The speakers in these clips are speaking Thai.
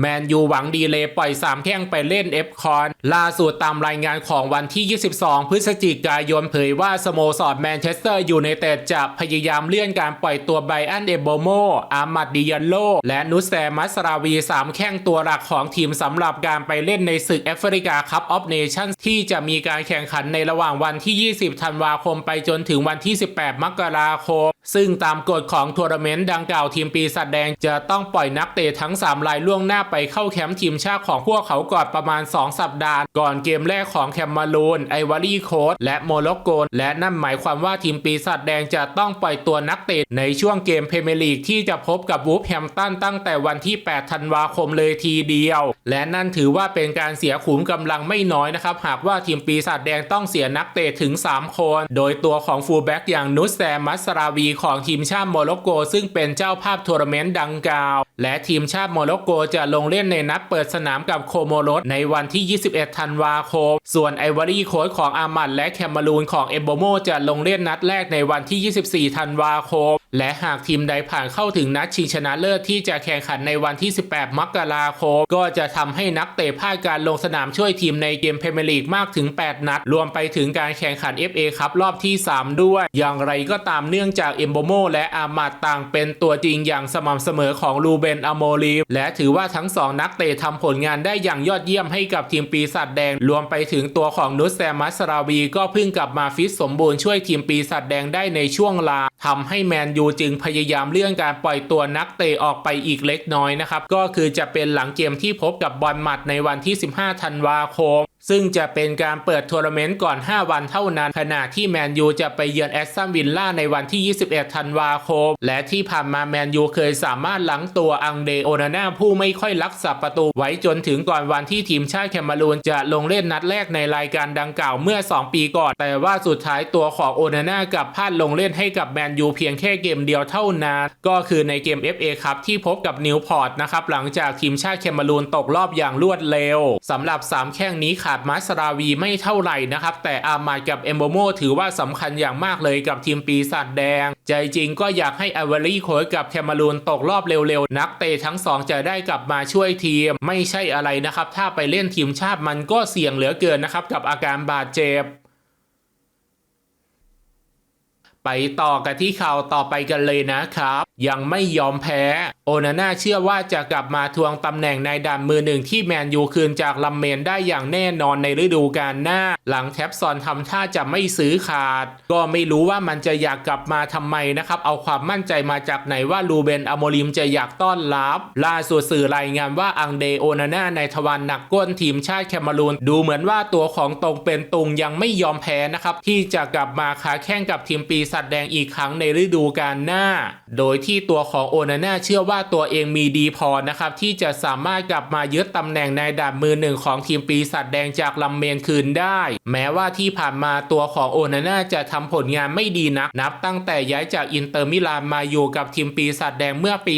แมนยูหวังดีเลยปล่อย 3 แข้งไปเล่นเอฟคอนล่าสุดตามรายงานของวันที่ 22 พฤศจิกายนเผยว่าสโมสรแมนเชสเตอร์ยูไนเต็ดจะพยายามเลื่อนการปล่อยตัวไบอันเอโบโม อามัดดิยันโล และนุสแซมัสราวี 3 แข้งตัวหลักของทีมสำหรับการไปเล่นในศึกแอฟริกาคัพออฟเนชั่นที่จะมีการแข่งขันในระหว่างวันที่ 20 ธันวาคมไปจนถึงวันที่ 18 มกราคม ซึ่งตามกฎของทัวร์นาเมนต์ดังกล่าวทีมปีศาจแดงจะต้องปล่อยนักเตะทั้ง 3 รายล่วงหน้าไปเข้าแคมป์ทีมชาติของพวกเขาก่อนประมาณ 2 สัปดาห์ ก่อนเกมแรกของแคมมารูน ไอวารีโคสและโมร็อกโก และนั่นหมายความว่าทีมปีศาจแดงจะต้องปล่อยตัวนักเตะในช่วงเกมเพรเมียร์ลีกที่จะพบกับวูฟแฮมตันตั้งแต่วันที่ 8 ธันวาคมเลยทีเดียว และนั่นถือว่าเป็นการเสียขุมกำลังไม่น้อยนะครับ หากว่าทีมปีศาจแดงต้องเสียนักเตะถึง 3 คน โดยตัวของฟูลแบ็กอย่างนุสแซมัสราวีของทีมชาติโมร็อกโก ซึ่งเป็นเจ้าภาพทัวร์นาเมนต์ดังกล่าว และทีมชาติโมร็อกโกจะลงเล่นในนัดเปิดสนามกับโคโมโรสในวันที่ 21 ธันวาคม ส่วนไอวอรี่โค้ชของอามัดและแคมารูนของเอโบโมจะลงเล่นนัดแรกในวันที่ 24 ธันวาคม และหากทีมใดผ่านเข้าถึงนัดชิงชนะเลิศที่จะแข่งขันในวันที่ 18 มกราคม ก็จะทำให้นักเตะพลาดการลงสนามช่วยทีมในเกมเพรเมียร์ลีกมากถึง 8 นัด รวมไปถึงการแข่งขัน FA ครับรอบที่ 3 ด้วย อย่างไรก็ตามเนื่องจากเอมโบโมและอามาดต่างเป็นตัวจริงอย่างสม่ำเสมอของลูเบนอโมลีฟและถือว่าทั้งสองนักเตะทำผลงานได้อย่างยอดเยี่ยมให้กับทีมปีศาจแดง รวมไปถึงตัวของนุสแซมัสราวี ก็เพิ่งกลับมาฟิตสมบูรณ์ช่วยทีมปีศาจแดงได้ในช่วงลาทำให้แมนยูจึงพยายามเลื่อนการปล่อยตัวนักเตะออกไปอีกเล็กน้อยนะครับก็คือจะเป็นหลังเกมที่พบกับบอลหมัดในวันที่ 15 ธันวาคมซึ่งจะเป็นการเปิดทัวร์นาเมนต์ก่อน 5 วันเท่านั้น ขณะที่แมนยูจะไปเยือนแอสตันวิลล่าในวันที่ 21 ธันวาคม และที่ผ่านมาแมนยูเคยสามารถหลังตัวอังเดโอนาน่าผู้ไม่ค่อยรักษาประตู ไว้จนถึงก่อนวันที่ทีมชาติแคมารูนจะลงเล่นนัดแรกในรายการดังกล่าวเมื่อ 2 ปีก่อน แต่ว่าสุดท้ายตัวของโอนาน่ากับพลาดลงเล่นให้กับแมนยูเพียงแค่เกมเดียวเท่านั้น ก็คือในเกม FA ครับที่พบกับนิวพอร์ตนะครับหลังจากทีมชาติแคมารูนตกรอบอย่างรวดเร็วสำหรับ3แข้งนี้ขาดมัสราวีไม่เท่าไหร่นะครับ แต่อามาดกับเอมโบโมถือว่าสำคัญอย่างมากเลยกับทีมปีศาจแดง ใจจริงก็อยากให้อเวอรี่โคยกับแคมารูนตกรอบเร็วๆ นักเตะทั้งสองจะได้กลับมาช่วยทีม ไม่ใช่อะไรนะครับ ถ้าไปเล่นทีมชาติมันก็เสี่ยงเหลือเกินนะครับ กับอาการบาดเจ็บไปต่อกันที่ข่าวต่อไปกันเลยนะครับ ยังไม่ยอมแพ้ โอนาน่าเชื่อว่าจะกลับมาทวงตำแหน่งนด่านมือหนึ่งที่แมนยูคืนจากลัมเมนได้อย่างแน่นอนในฤดูกาลหน้า หลังแท็บซอนทำท่าจะไม่ซื้อขาด ก็ไม่รู้ว่ามันจะอยากกลับมาทำไมนะครับ เอาความมั่นใจมาจากไหนว่าลูเบนอโมริมจะอยากต้อนรับ ล่าสุดสื่อรายงานว่าอังเดโอนาน่าในทวารหนักก้นทีมชาติแคมารูนดูเหมือนว่าตัวของตรงเป็นตุงยังไม่ยอมแพ้นะครับที่จะกลับมาค้าแข่งกับทีมปีศาจแดงอีกครั้งในฤดูกาลหน้า โดยที่ตัวของโอนาน่าเชื่อว่าตัวเองมีดีพอนะครับที่จะสามารถกลับมายึดตำแหน่งในดาบมือหนึ่งของทีมปีศาจแดงจากลำเมนคืนได้ แม้ว่าที่ผ่านมาตัวของโอนาน่าจะทำผลงานไม่ดีนักนับตั้งแต่ย้ายจากอินเตอร์มิลานมาอยู่กับทีมปีศาจแดงเมื่อปี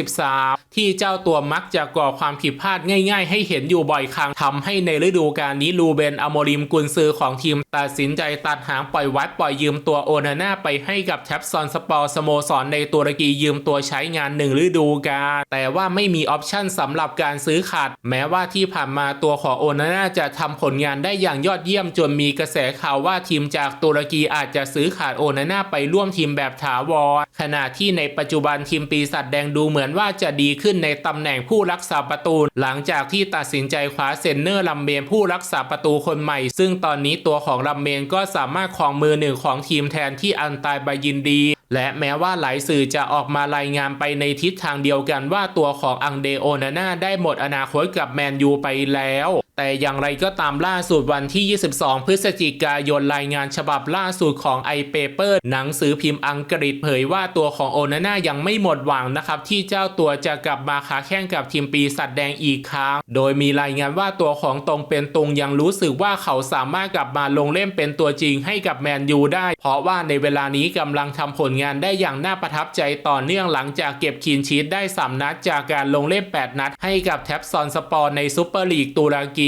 2023 ที่เจ้าตัวมักจะก่อความผิดพลาดง่าย ๆ ให้เห็นอยู่บ่อยครั้งทำให้ในฤดูกาลนี้ลูเบนอโมริมกุนซือของทีมตัดสินใจตัดหางปล่อยวัดปล่อยยืมตัวโอนาน่าไปให้กับแท็บซอนสปอร์สโมสรในตุรกียืมตัวใช้งานหนึ่งฤดูกาลแต่ว่าไม่มีออปชั่นสำหรับการซื้อขาด แม้ว่าที่ผ่านมาตัวของโอนาน่าจะทำผลงานได้อย่างยอดเยี่ยมจนมีกระแสข่าวว่าทีมจากตุรกีอาจจะซื้อขาดโอนาน่าไปร่วมทีมแบบถาวรขณะที่ในปัจจุบันทีมปีศาจแดงดูเหมือนว่าจะดีขึ้นในตำแหน่งผู้รักษาประตู หลังจากที่ตัดสินใจคว้าเซนเนอร์ลัมเบนผู้รักษาประตูคนใหม่ ซึ่งตอนนี้ตัวของลัมเบนก็สามารถครองมือหนึ่งของทีมแทนที่อันตายบายินดี และแม้ว่าหลายสื่อจะออกมารายงานไปในทิศทางเดียวกันว่าตัวของอังเดโอนาน่าได้หมดอนาคตกับแมนยูไปแล้ว แต่อย่างไรก็ตามล่าสุดวันที่ 22 พฤศจิกายนรายงานฉบับล่าสุดของ i Paper หนังสือพิมพ์อังกฤษเผยว่าตัวของโอนาน่ายังไม่หมดหวังนะครับ ที่เจ้าตัวจะกลับมาค้าแข่งกับทีมปีศาจแดงอีกครั้ง โดยมีรายงานว่าตัวของตรงเป็นตรงยังรู้สึกว่าเขาสามารถกลับมาลงเล่นเป็นตัวจริงให้กับแมนยูได้ เพราะว่าในเวลานี้กำลังทำผลงานได้อย่างน่าประทับใจต่อเนื่องหลังจากเก็บคีนชีตได้3นัดจากการลงเล่น 8 นัด ให้กับแท็บซอนสปอร์ในซูเปอร์ลีกตุรกี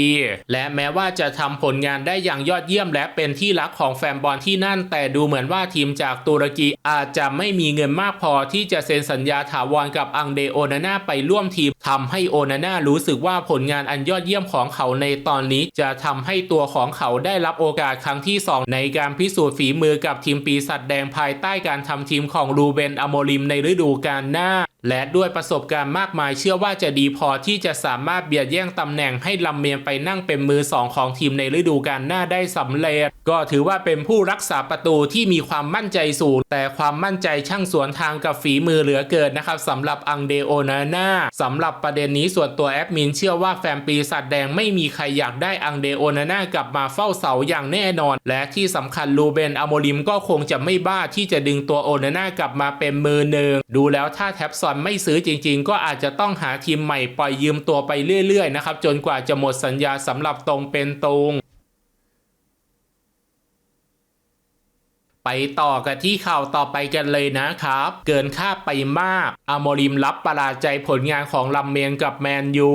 และแม้ว่าจะทำผลงานได้อย่างยอดเยี่ยมและเป็นที่รักของแฟนบอลที่นั่น แต่ดูเหมือนว่าทีมจากตุรกีอาจจะไม่มีเงินมากพอที่จะเซ็นสัญญาถาวรกับอังเดโอนาน่าไปร่วมทีมทำให้โอนาน่ารู้สึกว่าผลงานอันยอดเยี่ยมของเขาในตอนนี้จะทำให้ตัวของเขาได้รับโอกาสครั้งที่ 2 ในการพิสูจน์ฝีมือกับทีมปีศาจแดงภายใต้การทำทีมของรูเบนอโมริมในฤดูกาลหน้า และด้วยประสบการณ์มากมายเชื่อว่าจะดีพอที่จะสามารถเบียดแย่งตำแหน่งให้ลำเมียนไปนั่งเป็นมือสองของทีมในฤดูกาลหน้าได้สำเร็จ ก็ถือว่าเป็นผู้รักษาประตูที่มีความมั่นใจสูง แต่ความมั่นใจช่างสวนทางกับฝีมือเหลือเกินนะครับสำหรับอังเดโอนาน่าสำหรับประเด็นนี้ส่วนตัวแอดมินเชื่อว่าแฟนปีศาจแดงไม่มีใครอยากได้อังเดโอนาน่ากลับมาเฝ้าเสาอย่างแน่นอน และที่สำคัญลูเบนอโมริมก็คงจะไม่บ้าที่จะดึงตัวโอนาน่ากลับมาเป็นมือหนึ่งดูแล้วถ้าแท็บซอนไม่ซื้อจริง ๆ ก็อาจจะต้องหาทีมใหม่ปล่อยยืมตัวไปเรื่อยๆนะครับจนกว่าจะหมดสัญญาสำหรับตรงเป็นตรง ไปต่อกันที่ข่าวต่อไปกันเลยนะครับ เกินคาดไปมากอโมริมรับประหลาดใจผลงานของลัมเมนกับแมนยู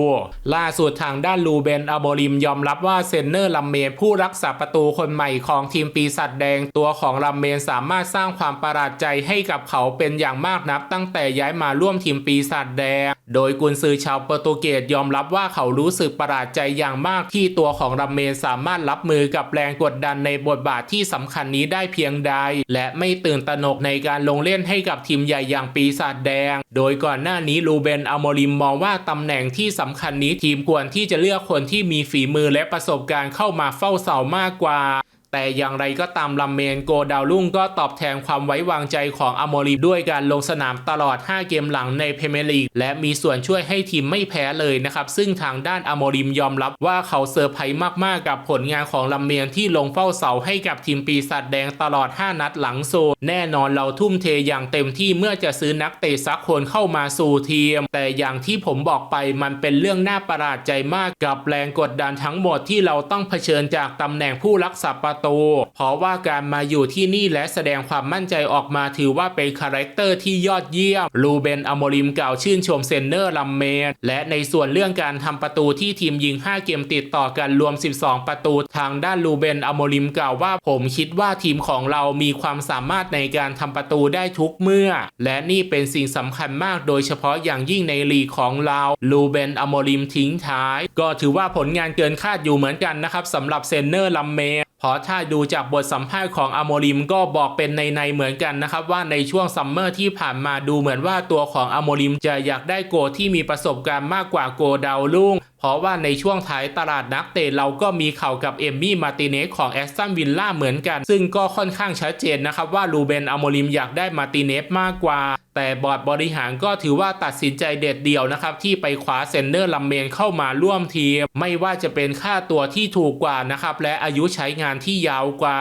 ล่าสุดทางด้านลูเบนอโมริมยอมรับว่าเซนเนอร์ลัมเมนผู้รักษาประตูคนใหม่ของทีมปีศาจแดงตัวของลัมเมนสามารถสร้างความประหลาดใจให้กับเขาเป็นอย่างมากนับ ตั้งแต่ย้ายมาร่วมทีมปีศาจแดง โดยกุนซือชาวโปรตุเกสยอมรับว่าเขารู้สึกประหลาดใจอย่างมากที่ตัวของลัมเมนสามารถรับมือกับแรงกดดันในบทบาทที่สำคัญนี้ได้เพียงใดและไม่ตื่นตระหนกในการลงเล่นให้กับทีมใหญ่อย่างปีศาจแดง โดยก่อนหน้านี้ลูเบนอโมริมมองว่าตำแหน่งที่สำคัญนี้ทีมควรที่จะเลือกคนที่มีฝีมือและประสบการณ์เข้ามาเฝ้าเสามากกว่า แต่อย่างไรก็ตามลัมเมนโกดาวรุ่งก็ตอบแทนความไว้วางใจของอโมริด้วยการลงสนามตลอด 5 เกมหลังในเพเมลีกและมีส่วนช่วยให้ทีมไม่แพ้เลยนะครับ ซึ่งทางด้านอโมริมยอมรับว่าเขาเซอร์ไพรส์มากๆ กับผลงานของลัมเมนที่ลงเฝ้าเสาให้กับทีมปีศาจแดงตลอด 5 นัดหลังโซนแน่นอนเราทุ่มเทอย่างเต็มที่เมื่อจะซื้อนักเตะสักคนเข้ามาสู่ทีม แต่อย่างที่ผมบอกไปมันเป็นเรื่องน่าประหลาดใจมากกับแรงกดดันทั้งหมดที่เราต้องเผชิญจากตำแหน่งผู้รักษาประตูเพราะว่าการมาอยู่ที่นี่และแสดงความมั่นใจออกมาถือว่าเป็นคาแรคเตอร์ที่ยอดเยี่ยม ลูเบนอโมริมกล่าวชื่นชมเซนเนอร์ลัมเมนและในส่วนเรื่องการทำประตูที่ทีมยิง 5 เกมติดต่อกันรวม 12 ประตู ทางด้านลูเบนอโมริมกล่าวว่าผมคิดว่าทีมของเรามีความสามารถในการทำประตูได้ทุกเมื่อ และนี่เป็นสิ่งสำคัญมากโดยเฉพาะอย่างยิ่งในลีกของเราลูเบนอโมริมทิ้งท้าย ก็ถือว่าผลงานเกินคาดอยู่เหมือนกันนะครับสำหรับเซนเนอร์ลัมเมน เพราะถ้าดูจากบทสัมภาษณ์ของอโมริมก็บอกเป็นในในๆเหมือนกันนะครับ ว่าในช่วงซัมเมอร์ที่ผ่านมาดูเหมือนว่าตัวของอโมริมจะอยากได้โกที่มีประสบการณ์มากกว่าโกดาวลุ่งเพราะว่าในช่วงท้ายตลาดนักเตะเราก็มีข่าวกับเอมมี่มาติเนสของแอสตันวิลล่าเหมือนกัน ซึ่งก็ค่อนข้างชัดเจนนะครับว่าลูเบนอโมริมอยากได้มาติเนสมากกว่า แต่บอร์ดบริหารก็ถือว่าตัดสินใจเด็ดเดี่ยวนะครับ ที่ไปคว้าเซนเนอร์ลัมเมนเข้ามาร่วมทีม ไม่ว่าจะเป็นค่าตัวที่ถูกกว่านะครับ และอายุใช้งานที่ยาวกว่า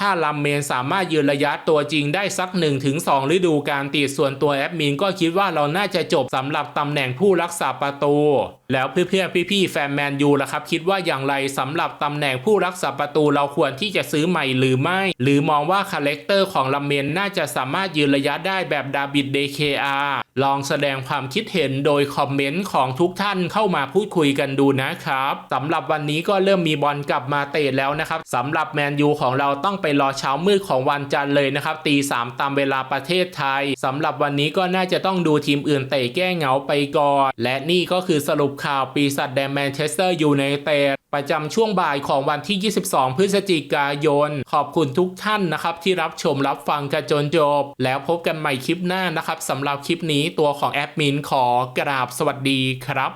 ถ้าลัมเมนสามารถยืนระยะตัวจริงได้สัก 1-2 ฤดูการติดส่วนตัวแอดมินก็คิดว่าเราน่าจะจบสำหรับตำแหน่งผู้รักษาประตู แล้วเพื่อนๆพี่ๆแฟนแมนยูล่ะครับ คิดว่าอย่างไรสำหรับตำแหน่งผู้รักษาประตูเราควรที่จะซื้อใหม่หรือไม่ หรือมองว่าคาแรคเตอร์ของลัมเมนน่าจะสามารถยืนระยะได้แบบดาบิดเดเคอาลองแสดงความคิดเห็นโดยคอมเมนต์ของทุกท่านเข้ามาพูดคุยกันดูนะครับสำหรับวันนี้ก็เริ่มมีบอลกลับมาเตะแล้วนะครับสำหรับแมนยูของเราต้องไปรอเช้ามืดของวันจันทร์เลยนะครับตีสามตามเวลาประเทศไทยสำหรับวันนี้ก็น่าจะต้องดูทีมอื่นเตะแก้เหงาไปก่อน และนี่ก็คือสรุปข่าวปีศาจแดงแมนเชสเตอร์ยูไนเต็ดประจำช่วงบ่ายของวันที่ 22 พฤศจิกายน ขอบคุณทุกท่านนะครับที่รับชมรับฟังกันจนจบ แล้วพบกันใหม่คลิปหน้านะครับสำหรับคลิปนี้ตัวของแอดมินขอกราบสวัสดีครับ